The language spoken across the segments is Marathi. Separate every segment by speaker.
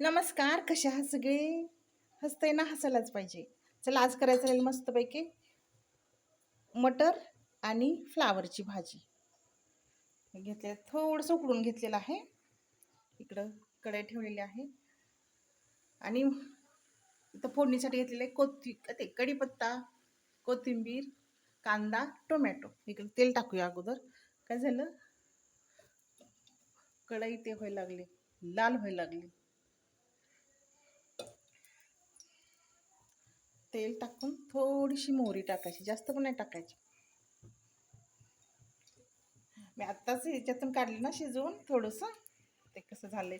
Speaker 1: नमस्कार कशा आहात सगळे? हसतंय ना हसायलाच पाहिजे. चला आज करायचं राहील मस्तपैकी मटर आणि फ्लावरची भाजी. घेतले थोडंसं उकडून घेतलेलं आहे. इकडं कढई ठेवलेली आहे आणि इथं फोडणीसाठी घेतलेलं आहे कोथी ते कढीपत्ता कोथिंबीर कांदा टोमॅटो. इकडे तेल टाकूया अगोदर. काय झालं? कढई ते व्हायला लागले लाल व्हायला लागली. तेल टाकून थोडीशी मोहरी टाकायची जास्त पण नाही टाकायची. मी आत्ताच ह्याच्यातून काढली ना शिजवून थोडंसं ते कसं झालंय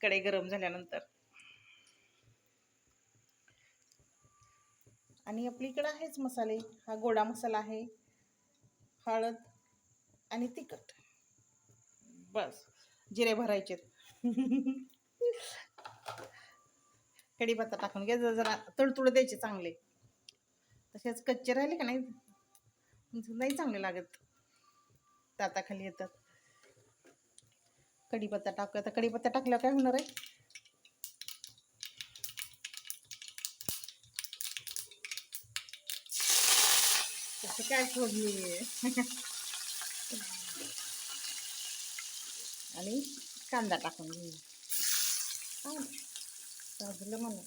Speaker 1: कढई गरम झाल्यानंतर. आणि आपली इकडं आहेच मसाले हा गोडा मसाला आहे हळद आणि तिखट. बस जिरे भरायचे कढीपत्ता टाकून घ्या जरा जरा तडतुड द्यायचे चांगले. तसेच कच्चे राहिले का नाही? नाही चांगले लागत. ताताखाली येतात. कढीपत्ता टाकू आता कढीपत्ता टाकल्यावर काय होणार आहे? तसं काय फोडणी आणि कांदा टाकून घेऊ साधलं म्हणून.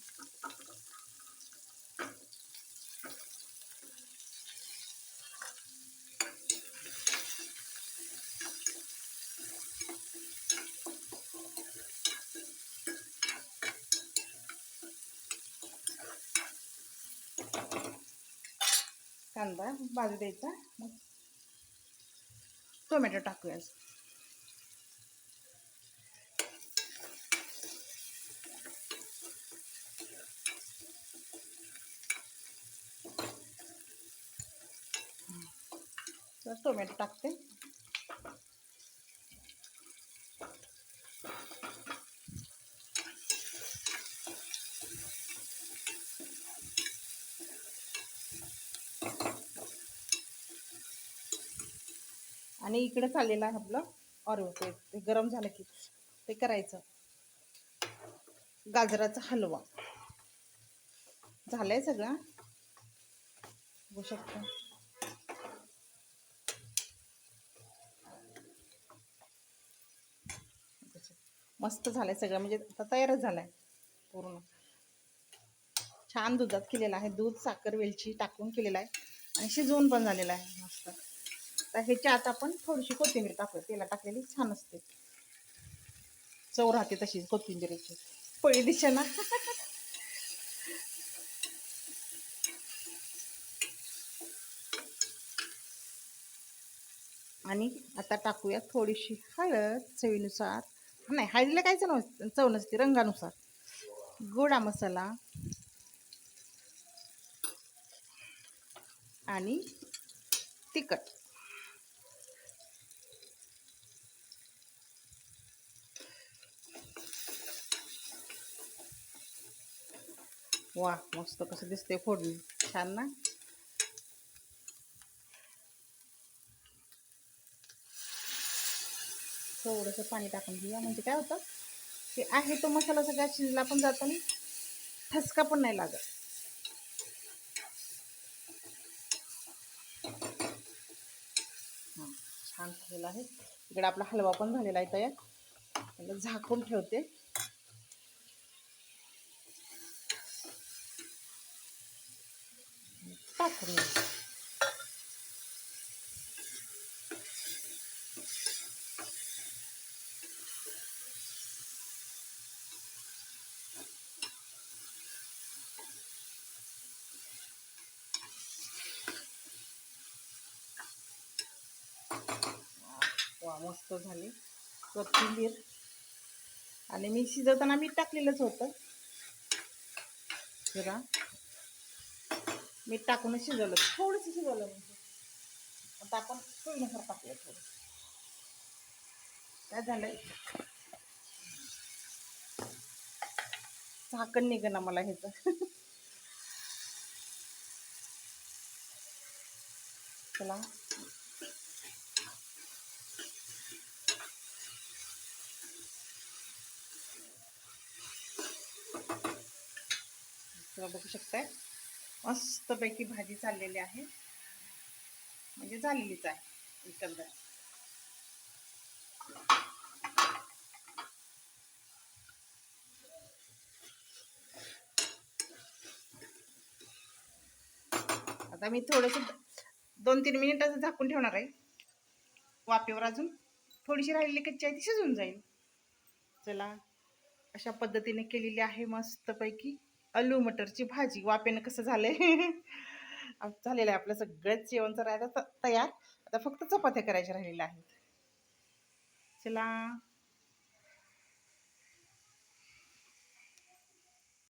Speaker 1: कांदा भाजू द्यायचा. मग टोमॅटो टाकूया तर टोमॅटो टाकते. आणि इकडे चाललेलं आहे आपलं ऑरव ते ते गरम झालं की ते करायचं. गाजराचा हलवा. झालंय सगळं? बघू शकता. मस्त झालंय सगळं. म्हणजे आता तयारच झालाय पूर्ण. छान दुधात केलेलं आहे. दूध साखर वेलची टाकून केलेलं आहे. आणि शिजवून पण झालेलं आहे. मस्त. तर ह्याच्या आता आपण थोडीशी कोथिंबीर टाकू तेला टाकलेली छान असते. चव राहते तशीच कोथिंबीरीची. पळी दिशा ना. आणि आता टाकूया थोडीशी हळद चवीनुसार. नाही हळदीला काय चव चव नसते रंगानुसार. गोडा मसाला. आणि तिखट. वा मस्त कसं दिसते फोडणी. छान ना? थोडंसं पाणी टाकून घेऊया. म्हणजे काय होतं ते आहे तो मसाला सगळा शिजला पण जातो आणि ठसका पण नाही लागत. हां छान झालेला आहे. इकडे आपला हलवा पण झालेला आहे तयार. झाकून ठेवते. टाकून वा मस्त झाली. कोथिंबीर. आणि मी शिजवताना मीठ टाकलेलंच होतं. जरा. मीठ टाकूनच शिजवलं. थोडंसं शिजवलं म्हणजे आता आपण सोयीनुसार टाकलं थोडं. काय झालं झाकण निघेना मला ह्याचं. चला. तुम्ही बघू शकताय. मस्तपैकी भाजी चाललेली आहे. म्हणजे झालेलीच आहे एकंदर. आता मी थोडंसं दोन तीन मिनिटाचं झाकून ठेवणार आहे. वाफेवर अजून थोडीशी राहिलेली कच्ची आहे ती शिजून जाईल. चला अशा पद्धतीने केलेली आहे मस्तपैकी आलू मटरची भाजी वापेनं कसं झालंय? आहे झालेलं आहे आपलं सगळंच जेवण जर त- तयार. आता फक्त चपात्या करायच्या राहिलेल्या आहेत. चला.